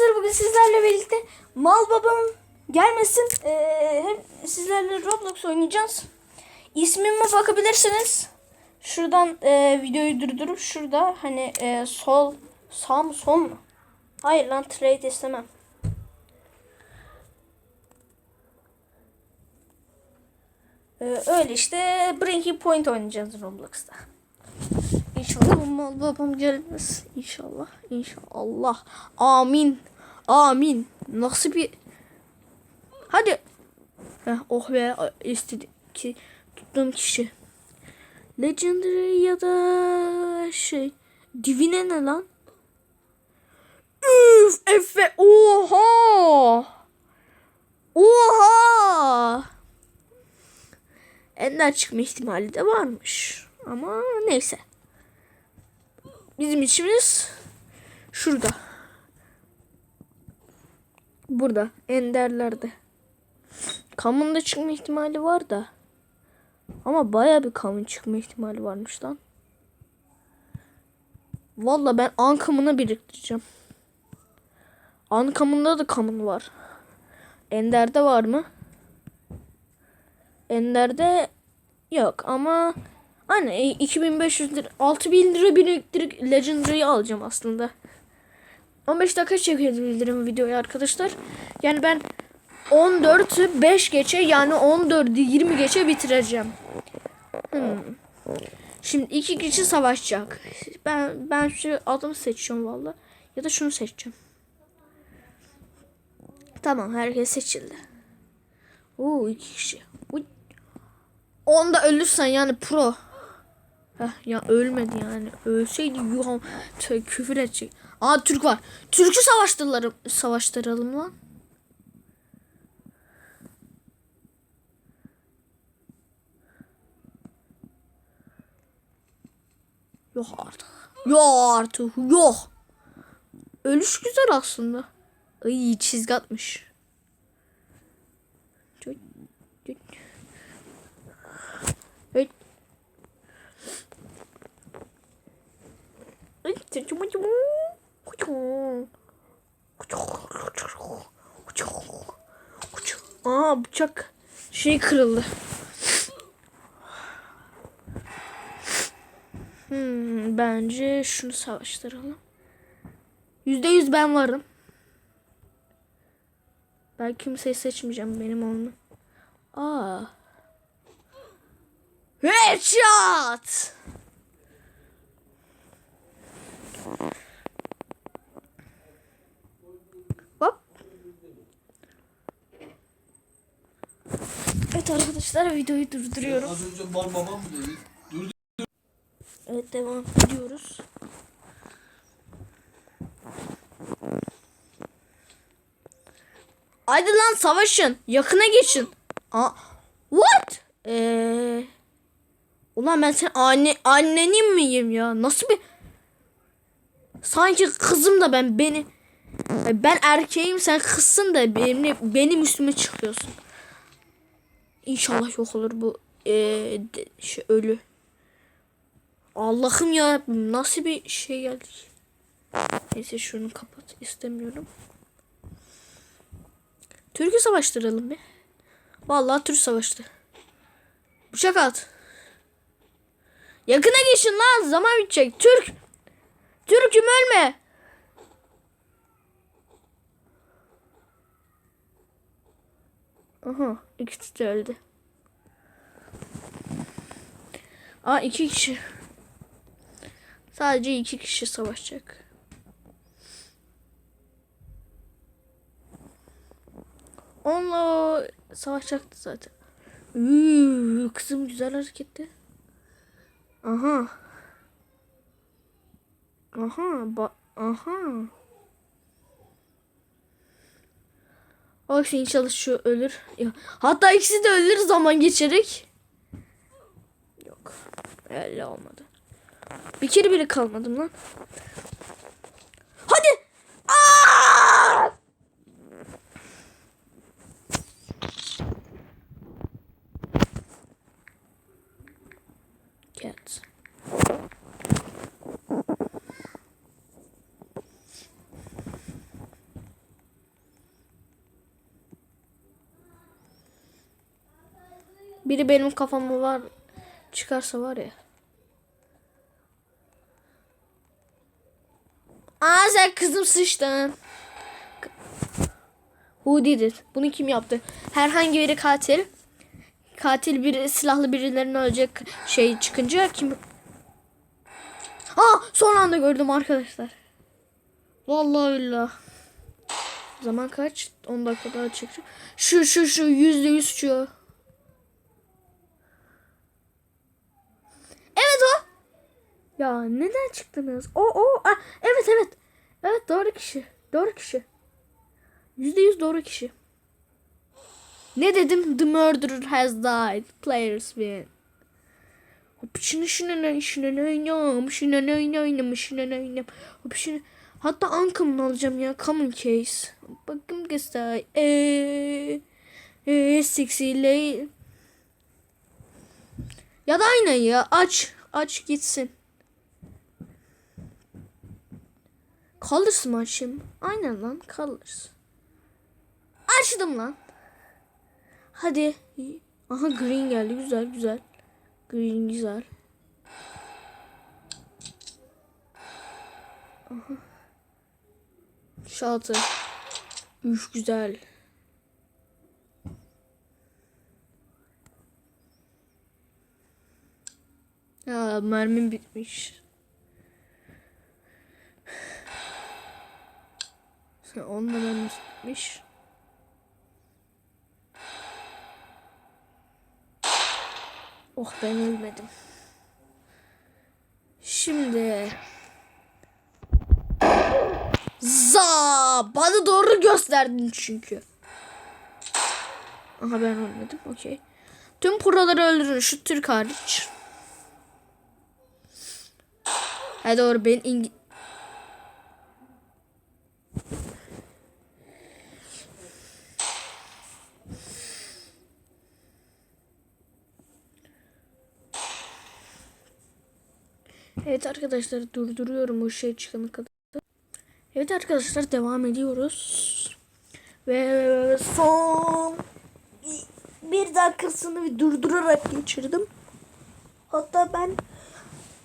arkadaşlar bugün sizlerle birlikte mal babam gelmesin ee, hep sizlerle Roblox oynayacağız. İsmime bakabilirsiniz. Şuradan ee, videoyu durdurup şurada hani ee, sol sağ mı sol mu? Hayır lan trade istemem. Ee, öyle işte Breaking Point oynayacağız Roblox'ta. İnşallah mal babam gelmez. İnşallah. İnşallah. Amin. Amin. Nasıl bir... Hadi. Heh, oh be istedi ki tuttuğum kişi. Legendary ya da şey. Divine ne lan? Üf Efe. Oha. Oha. Ender çıkma ihtimali de varmış. Ama neyse. Bizim içimiz şurada. Burada. Enderlerde. Kamunun da çıkma ihtimali var da. Ama baya bir kamun çıkma ihtimali varmış lan. Valla ben an kamını biriktireceğim. An kamında da kamun var. Ender'de var mı? Ender'de yok ama Aynen 2500 lira 6000 lira biriktirip Legendary'i alacağım aslında. 15 dakika çekebilirim videoyu arkadaşlar. Yani ben 14'ü 5 geçe yani 14'ü 20 geçe bitireceğim. Hmm. Şimdi iki kişi savaşacak. Ben ben şu adamı seçiyorum valla. Ya da şunu seçeceğim. Tamam herkes seçildi. Oo iki kişi. Uy. Onda ölürsen yani pro. Heh, ya ölmedi yani. Ölseydi yuham küfür edecek. Aa Türk var. Türk'ü savaştıralım, savaştıralım lan. Yok artık. Yok artık. Yok. Ölüş güzel aslında. Ay çizgi atmış. Çöt, çöt. Evet. Aa bıçak şey kırıldı. Hmm, bence şunu savaştıralım. Yüzde yüz ben varım. Ben kimseyi seçmeyeceğim benim onu. Aa. Headshot! Evet arkadaşlar videoyu durduruyorum. Az önce mal babam mı dedi? Dur Evet devam ediyoruz. Haydi lan savaşın. Yakına geçin. Aa, what? Ee, ulan ben sen anne annenin miyim ya? Nasıl bir Sanki kızım da ben beni ben erkeğim sen kızsın da benim benim üstüme çıkıyorsun. İnşallah yok olur bu ee, de- şey, ölü. Allah'ım ya nasıl bir şey geldi. Neyse şunu kapat istemiyorum. Türk'ü savaştıralım bir. Vallahi Türk savaştı. Bıçak at. Yakına geçin lan zaman bitecek. Türk. Türk'üm ölme. Aha ikisi de öldü. Aa iki kişi. Sadece iki kişi savaşacak. Onunla savaşacaktı zaten. Üü, kızım güzel hareketti. Aha. Aha. Ba aha. Bak inşallah şu ölür. Hatta ikisi de ölür zaman geçerek. Yok. Öyle olmadı. Bir kere bile kalmadım lan. Hadi. Aa! Cat. Biri benim kafama var çıkarsa var ya. Aa sen kızım sıçtın. Who did it? Bunu kim yaptı? Herhangi biri katil. Katil bir silahlı birilerini ölecek şey çıkınca kim? Aa son anda gördüm arkadaşlar. Vallahi billah. Zaman kaç? 10 dakika daha çekeceğim. Şu şu şu yüzde yüz şu. Evet o. Ya neden çıktınız? O o. Ah, evet evet. Evet doğru kişi. Doğru kişi. Yüzde yüz doğru kişi. Ne dedim? The murderer has died. Players win. Hop şunu şunu ne şunu ne oynam şunu ne oynam şunu ne oynam hop şunu hatta ankamını alacağım ya common case bakın göster eee eee sexy lay ya da aynen ya aç aç gitsin Colors mı açayım? Aynen lan Colors. Açtım lan. Hadi. Aha green geldi. Güzel güzel. Green güzel. Aha. Şaltı. Üf güzel. Ya mermim bitmiş. Onunla mermim bitmiş. Oh ben ölmedim. Şimdi za bana doğru gösterdin çünkü. Aha ben ölmedim. Okey. Tüm proları öldürün şu Türk hariç. Ha doğru ben İngi Evet arkadaşlar durduruyorum o şey çıkana kadar. Evet arkadaşlar devam ediyoruz. Ve son bir dakikasını bir durdurarak geçirdim. Hatta ben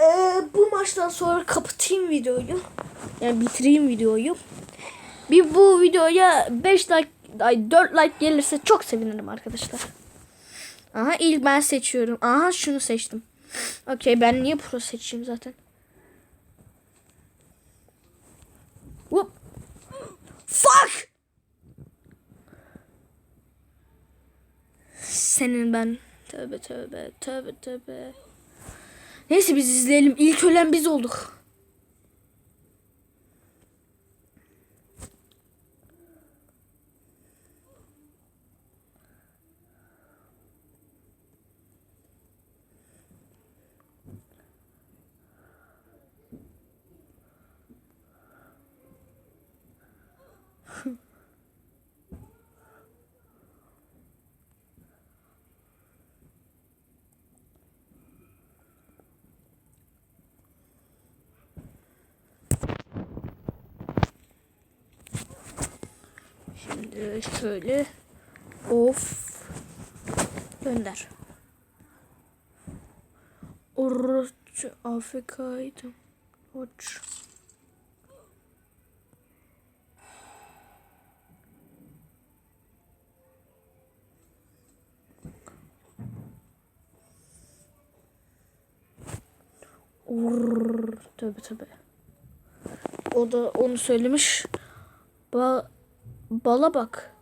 eee, bu maçtan sonra kapatayım videoyu. Yani bitireyim videoyu. Bir bu videoya 5 like ay 4 like gelirse çok sevinirim arkadaşlar. Aha ilk ben seçiyorum. Aha şunu seçtim. Okey ben niye pro seçeyim zaten? Whoop. Fuck! Senin ben. Tövbe tövbe tövbe tövbe. Neyse biz izleyelim. İlk ölen biz olduk. Şimdi şöyle of gönder. Oruç Afrika'ydı. Oruç. Urr, tabi tabi. O da onu söylemiş. Ba bala bak.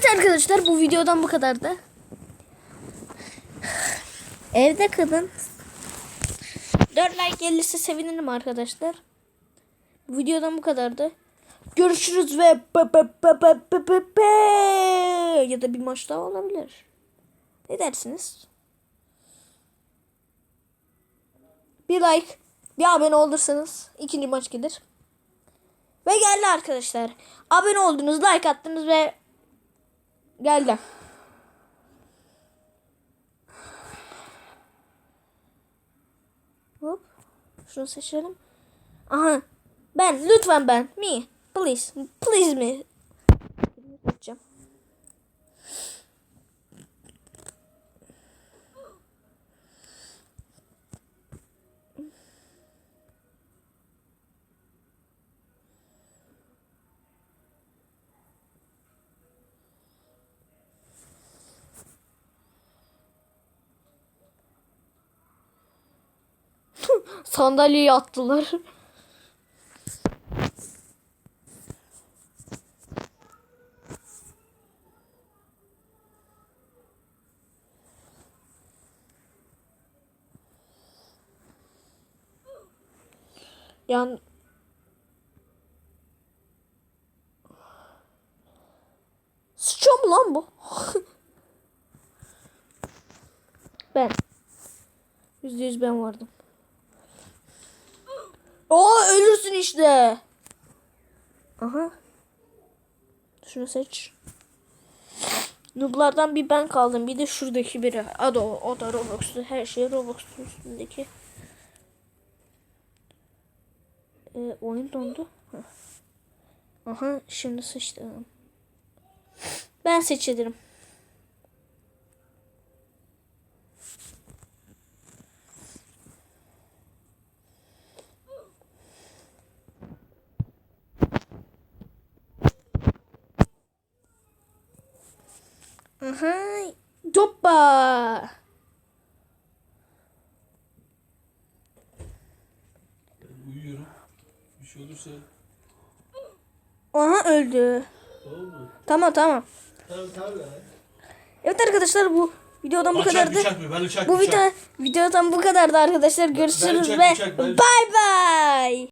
Evet arkadaşlar bu videodan bu kadardı. Evde kalın. 4 like gelirse sevinirim arkadaşlar. Bu videodan bu kadardı. Görüşürüz ve ya da bir maç daha olabilir. Ne dersiniz? Bir like, bir abone olursanız ikinci maç gelir. Ve geldi arkadaşlar. Abone oldunuz, like attınız ve geldi. Hop. Şunu seçelim. Aha. Ben lütfen ben. Me. Please. Please me. Seçeceğim. Sandalyeyi attılar. Yani Sıçıyor mu lan bu? ben. Yüzde yüz ben vardım. Oo ölürsün işte. Aha. Şunu seç. Noob'lardan bir ben kaldım. Bir de şuradaki biri. O, o da Roblox'tu. Her şey Roblox'un üstündeki. Ee, oyun dondu. Aha şimdi sıçtım. Ben seçilirim. Aha. Hoppa. Ben uyuyorum. Bir şey olursa Aha öldü. tamam mı? Tamam tamam. Tamam tamam. Evet arkadaşlar bu videodan bu kadardı. Uçak mı? Ben uçak Bu video videodan bu kadardı arkadaşlar. Görüşürüz uçak, ve uçak. bay bay.